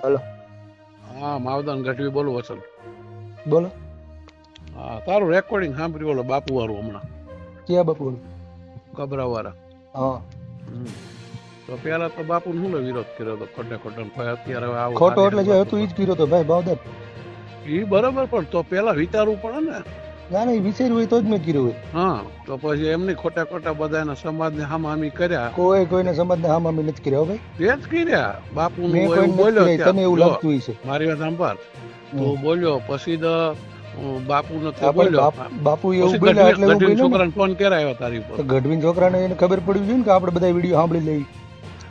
Hello. હા માવદાન ગઢવી બોલું વસલ બોલો. હા તારું રેકોર્ડિંગ સાંભળ્યું ઓલો બાપુ વાળું હમણાં. ક્યાં બાપુ કબરાવાળા હા. હમ. તો પેલા તો બાપુ શું વિરોધ કર્યો હતો ખોટે ખોટે ને અત્યારે આવું ખોટો એટલે જે હતું ઈ જ કર્યો તો ભાઈ બાવદર ઈ બરાબર પણ તો પેલા વિચારવું પડે ને. ના ના વિચાર્યું હોય તો જ મેં કર્યું હોય. હા તો પછી એમની ખોટા ખોટા બધાના સમાજને હામામી કર્યા. કોઈ કોઈને સમાજને હામ અમે નથી કર્યા ભાઈ. તે જ કર્યા. બાપુ બોલ્યો તને એવું લાગતું હશે. મારી વાત સાંભળ. તો બોલ્યો પછી તો બાપુ નથી બોલ્યો. બાપુ એવું બોલ્યા એટલે ગઢવી- ને. છોકરાને ફોન કરાયો તારી ઉપર. તો ગઢવીન છોકરાને એને ખબર પડી ગઈ ને કે આપણે બધા વીડિયો સાંભળી લઈ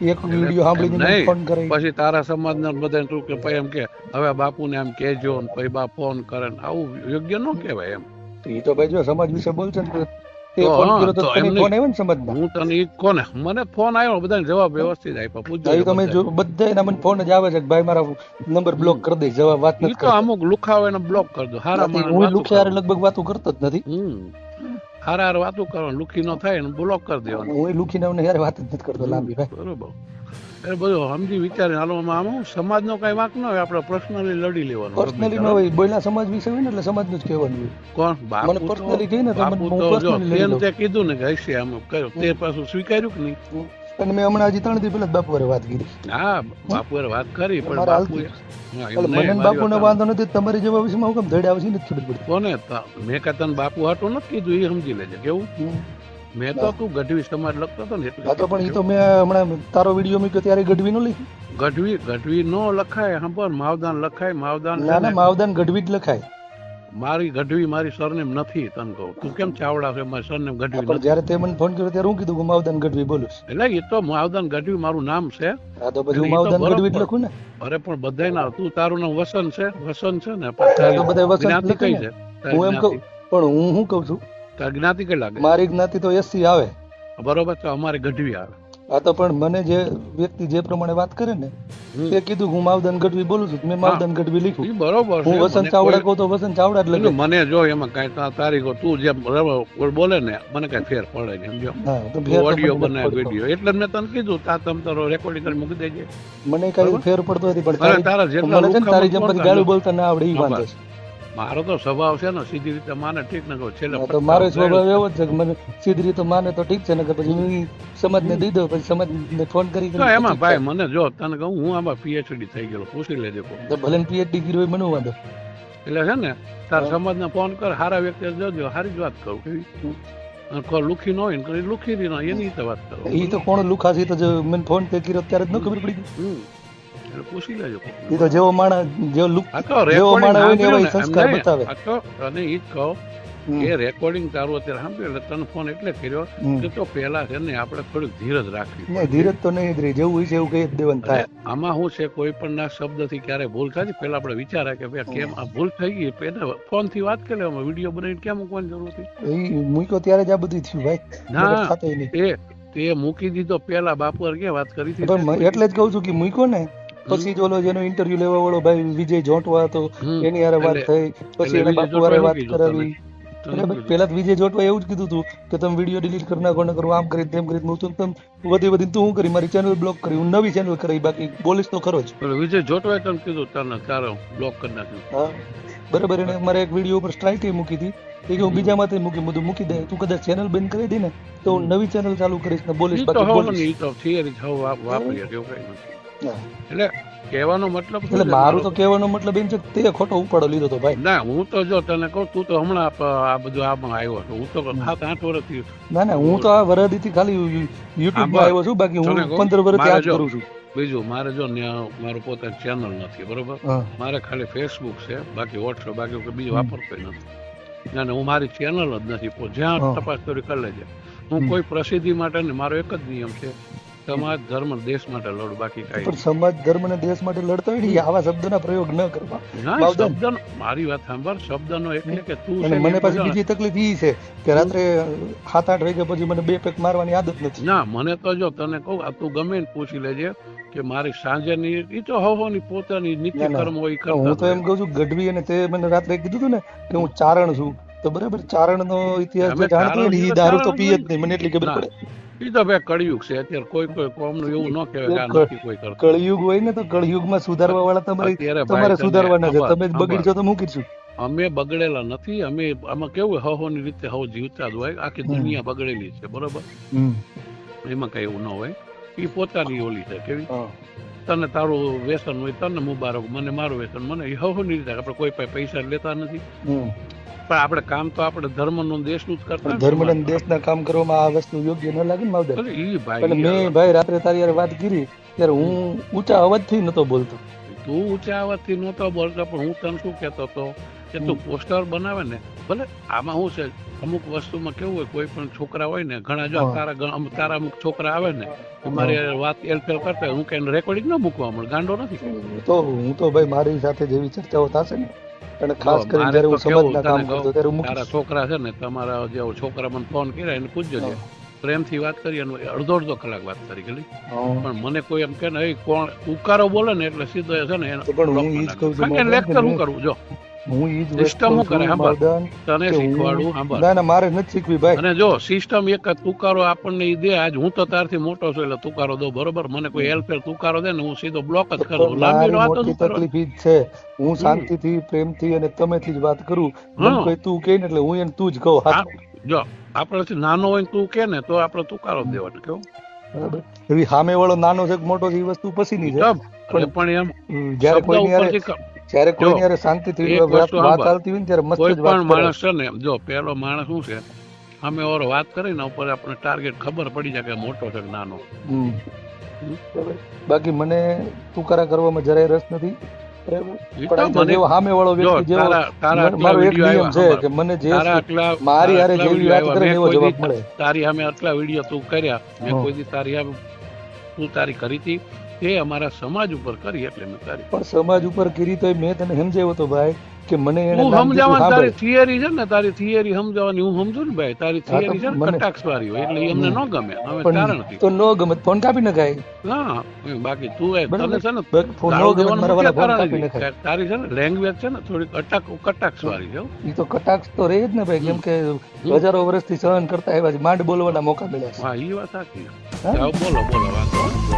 એક વીડિયો સાંભળીને. ફોન કરે. પછી તારા સમાજના બધા તું કે પછી એમ કે હવે બાપુને એમ કહેજો ને પછી બા ફોન કરે ને. આવું યોગ્ય ન કહેવાય એમ. ઈ તો ભાઈ જો સમાજ વિશે બોલશે ને ને મને ફોન આવ્યો બધા જવાબ વ્યવસ્થિત આપ્યો. તમે બધા મને ફોન જ આવે છે કે ભાઈ મારા નંબર બ્લોક કરી દે જવાબ વાત નથી અમુક લુખાવે ને બ્લોક કરજો હારા હું લુખે કરો. લગભગ વાતો કરતો જ નથી. હારા હારે વાતો કરવાનું લુખી ન થાય ને બ્લોક કરી દેવાનું. હું અમને યાર વાત જ નથી કરતો લાંબી ભાઈ. બરોબર. એ બધું સમજી વિચારી હાલો આમ સમાજનો કઈ વાંક ન હોય આપણે પર્સનલી લડી લેવાનું. પર્સનલી ન હોય બોયલા સમાજ વિશે હોય ને એટલે સમાજનું જ કહેવાનું હોય. કોણ? મને બાપુ તો personally ને બાપુ તો જો તેમ તે કીધું ને કે હશે આમ કર્યો. તે પાછું સ્વીકાર્યું કે નહીં? અને મેં હમણાં હજી ત્રણ દી પહેલા બાપુ વાત કરી. હા બાપુ વાત કરી પણ બાપુ મને બાપુ ને વાંધો નથી તમારી જેવા વિષયમાં હું કેમ ધડે આવશે નથી ખબર પડતી. કોને? તા- મેં કાંઈ બાપુ હાટું નથી કીધું એ સમજી લેજે કેવું. મેં તો તું ગઢવી સમાજ લખતો હતો ને એટલે તો પણ એ તો મેં હમણાં તારો વીડિયો મૂક્યો ત્યારે ગઢવી નો લીધી. ગઢવી ગઢવી નો લખાય સાંભળ માવદાન લખાય માવદાન ના ના માવદાન ગઢવી જ લખાય. મારી ગઢવી મારી સરનેમ નથી તને કહું. તું કેમ ચાવડા છે? મારી સરનેમ ગઢવી પણ જ્યારે તે મને ફોન કર્યો ત્યારે હું કીધું કે માવદાન ગઢવી બોલું એટલે એ તો માવદાન ગઢવી મારું નામ છે. હા તો પછી માવદાન ગઢવી જ લખું ને? અરે પણ બધાય ના તું તારું નામ વસન છે. વસન છે ને બધાય વસંત જ્ઞાતિ કઈ છે? હું એમ કહું પણ હું શું કહું છું? તારી જ્ઞાતિ કઈ લાગે મારી જ્ઞાતિ તો એસી આવે. બરોબર તો અમારે ગઢવી આવે. આ તો પણ મને જે વ્યક્તિ જે પ્રમાણે વાત કરે ને. તે કીધું હું માવદન ગઢવી બોલું છું મેં માવદન ગઢવી લખ્યું બરોબર હું વસંત ચાવડા કહું તો વસંત ચાવડા જ લખ્યું મને જો એમાં કઈ તારીખો તું જેમ બરાબર બોલે ને મને કઈ ફેર પડે ને સમજો તો તું તો ઓડિયો નથી વીડિયો એટલે મેં તને કીધું તા તમ તારો રેકોર્ડિંગ કરી મૂકી દેજે. મને કઈ ફેર પડતો નથી પણ તારા જેટલા તારી જેમ પછી ગાળું બોલતા બોલતા ના આવડે એ વાંધો છે. મારો તો સ્વભાવ છે ને સીધી રીતે માને ઠીક ને કહું. છેલ્લે તો મારો સ્વભાવ એવો જ છે કે મને સીધી રીતે માને તો ઠીક છે ને પછી હું સમાજને દીધો પછી સમાજને ફોન કરી તો એમાં ભાઈ મને જો તને કહું હું આમાં પીએચડી થઈ ગયો પૂછી લેજે. તો ભલે પીએચડી કર્યો હોય મને વાંધો? એટલે છે ને તાર. સમાજને ફોન કર હારા વ્યક્તિ જોજો હારી જ વાત કરું. કેવી લુખી ન હોય ને લુખી એની તો વાત કરો. એ તો કોણ લુખાસી તો મને ફોન કર્યો ત્યારે જ ન ખબર પડી. એટલે પૂછી લેજો. કોક. તો જેવો માણસ જેવો લુક જેવો માણસ હોય ને એવા ઈ સાંભળ્યું ને, સંસ્કાર બતાવે. આ તો જ કહું એ રેકોર્ડિંગ તારું અત્યારે સાંભળ્યું? એટલે તને ફોન એટલે કર્યો કે તો પેલા છે ને આપણે થોડીક ધીરજ રાખવી નહીં ધીરજ તો નહીં જ રહી. જેવું હોય છે એવું કઈ દેવાનું થાય. આમાં શું છે? કોઈ પણ ના શબ્દથી ક્યારે ભૂલ થાય પેલા આપણે વિચારે કે ભાઈ કેમ આ ભૂલ થઈ ગઈ? પેલા ફોનથી વાત કરી લેવામાં વીડિયો બનાવીને કેમ મૂકવાની જરૂર હતી? મૂક્યો ત્યારે જ આ બધું થયું ભાઈ. ના. એ તે મૂકી દીધો પેલા બાપુ કે વાત કરી હતી? એટલે જ કહું છું કે મૂક્યો ને પછી જ ઓલો જેનો ઇન્ટરવ્યુ લેવા વાળો ભાઈ વિજય જોટવા હતો. એની હારે વાત થઈ. પછી એના બાપુ હારે વાત કરાવી. પેલા વિજય જોટવા એવું જ કીધું હતું કે તમે વીડિયો ડિલીટ કરી નાખો ને કરો આમ કરી તેમ કરી હું તું તમ વધી વધી તું શું કરી? મારી ચેનલ બ્લોક કરી. હું નવી ચેનલ કરી બાકી બોલીશ તો ખરો જ. વિજય જોટવાએ તમે કીધું તને તારો બ્લોક કરી નાખ્યું. હા. બરાબર. એને મારે એક વીડિયો ઉપર સ્ટ્રાઇક મૂકી હતી. એ કે હું બીજામાંથી મૂકી બધું મૂકી દે. તું કદાચ ચેનલ બંધ કરી દે ને તો હું નવી ચેનલ ચાલુ કરીશ ને બોલીશ. બાકી બોલીશ. તો થિયરી જ હવે વાપ- એવું કઈ નથી હા. એટલે કહેવાનો મતલબ એટલે મારું તો કહેવાનો મતલબ એમ છે કે તે ખોટો ઉપાડો લીધો તો ભાઈ. ના હું તો જો તને કહું તું તો હમણાં આ બધું આમાં આવ્યો છું હું તો સાત આઠ વર્ષથી ના ના હું તો આ વરદીથી ખાલી યુટ્યુબમાં આવ્યો છું બાકી હું પંદર વર્ષથી આ કરું છું. બીજું મારે જો મારું પોતાનું ચેનલ નથી બરોબર? મારે ખાલી ફેસબુક છે બાકી વોટ્સઅપ બાકી બીજું વાપરતો નથી. ના ના હું મારી ચેનલ જ નથી જ્યાં. તપાસ કરી કરી લેજે. હું કોઈ પ્રસિદ્ધિ માટે નહીં મારો એક જ નિયમ છે સમાજ ધર્મ દેશ માટે લડ બાકી પણ સમાજ ધર્મ અને દેશ માટે લડતા હોય ને આવા શબ્દના પ્રયોગ ન કરવા. ના બાવદાન. મારી વાત સાંભળ શબ્દનો એટલે કે તું અને મને પાછી બીજી તકલીફ ઈ છે કે રાત્રે સાત આઠ વાગ્યા પછી મને બે પેક મારવાની આદત નથી ના મને તો જો તને કહું આ તું ગમે ને પૂછી લેજે કે મારી સાંજેની ઈ તો હવોની પોતાની નીતિ. કર્મ હોય કરતા હું તો એમ કહું છું ગઢવી અને તે મને રાત્રે કીધું હતું ને કે હું ચારણ છું તો બરાબર ચારણ નો ઇતિહાસ જાણતો ને એ દારૂ તો પીએ જ. નહીં મને એટલી ખબર પડે ઈ તો ભાઈ કળિયુગ છે. અત્યારે કોઈ કોઈ કોમનું એવું ન કહેવાય કે નથી કોઈ કરતું. કળિયુગ હોય ને તો કળિયુગમાં સુધારવા વાળા તમારે તમારે સુધારવાના છે. તમે જ ખબર. બગડી છો તો હું કરીશું અમે બગડેલા નથી. અમે આમાં કેવું હહોની રીતે હવ જીવતા જ હોય. આખી દુનિયા બગડેલી છે. બરોબર? એમાં કઈ એવું ન હોય. એ પોતાની ઓલી છે. કેવી? તને તારું વ્યસન હોય તને મુબારક. મને મારું વ્યસન મને એ હહોની રીતે આપણે કોઈ પાસે પૈસા લેતા નથી. પણ આપણે કામ તો આપણે ધર્મનું દેશનું જ કરતા પણ ધર્મ અને દેશના કામ કરવામાં આ વસ્તુ યોગ્ય ન લાગે ને માવદર એટલે મેં ભાઈ રાત્રે તારી યાર વાત કરી ત્યારે હું ઊંચા અવાજથી નતો બોલતો. તું ઊંચા અવાજથી નતો બોલતો પણ હું તને શું કહેતો હતો કે તું પોસ્ટર બનાવે ને ભલે આમાં શું છે અમુક વસ્તુમાં કેવું હોય કોઈ પણ છોકરા હોય ને ઘણા જો તારા અમુક તારા અમુક છોકરા આવે ને મારી વાત એલફેલ કરતા હું કઈ રેકોર્ડિંગ ન મૂકવા મળે ગાંડો નથી. તો હું તો ભાઈ મારી સાથે જેવી ચર્ચાઓ થશે ને. અને ખાસ કરીને જ્યારે હું સમાજના કામ કરતો ત્યારે તારા છોકરા છે ને તમારા જે છોકરા મને ફોન કર્યા એને પૂછજો છે. પ્રેમથી વાત કરી અને અડધો અડધો કલાક વાત કરી ગયેલી પણ મને કોઈ એમ કે ને કોણ? ઉકારો બોલે ને એટલે સીધો છે ને લેક્ચર હું- કરું? જો. હું ઈ જ વસ્તુ હું કરે, સાંભળ. તને શીખવાડું સાંભળ. ના ના મારે નથી શીખવી ભાઈ. અને જો સિસ્ટમ એક તુકારો આપણને ઈ દે આજ હું તો તારથી મોટો છું એટલે તુકારો દો બરોબર? મને કોઈ હેલ્પેર તુકારો દે ને હું સીધો બ્લોક જ કરું. લાંબી વાત જ તકલીફ ઈ જ છે. હું શાંતિથી પ્રેમથી અને તમેથી જ વાત કરું. મને. કોઈ તું કે એટલે હું એને તું જ કહું હા. જો આપણાથી નાનો હોય તું કે ને તો આપણે તુકારો દેવાનો કેવું? બરાબર. એવી સામે વાળો નાનો છે મોટો છે એ વસ્તુ પછીની છે. પણ એમ જયારે કોઈની જ્યારે કોઈની હારે શાંતિથી વાત. ચાલતી હોય ને ત્યારે મસ્ત જ વાત માણસ છે ને જો પેલો માણસ શું છે? અમે ઓર વાત કરી ને ઉપર આપણે ટાર્ગેટ ખબર પડી જાય કે મોટો છે કે નાનો. બાકી મને તુકારા કરવામાં જરાય રસ નથી. તારા સામે આટલા વીડિયો તું કર્યા. મેં કોઈ તારી સામે તું તારી કરી હતી. તે અમારા સમાજ ઉપર કરી એટલે મેં તારી પણ સમાજ ઉપર કરી તો મેં તને સમજાવ્યો તો ભાઈ કે મને એને હું નામ તારી. થિયરી છે ને તારી થિયરી સમજાવવાની હું સમજુ ને ભાઈ તારી થિયરી છે ને કટાક્ષ વાળી હોય એટલે એમને ન ગમે અમે કારણ તો ન ગમે ફોન કાપી નખાય હા બાકી તું એ. તને છે ને ફોન ન ગમે મારા વાળા ફોન કારણ કાપી નખાય તારી છે ને લેંગ્વેજ છે ને થોડી અટક કટાક્ષ વાળી છે. એ તો કટાક્ષ તો રહે જ ને ભાઈ કેમ કે હજારો વર્ષથી સહન કરતા આવ્યા છે માંડ બોલવાના મોકા મળ્યા છે હા ઈ વાત સાચી હા? બોલો બોલો નહીં.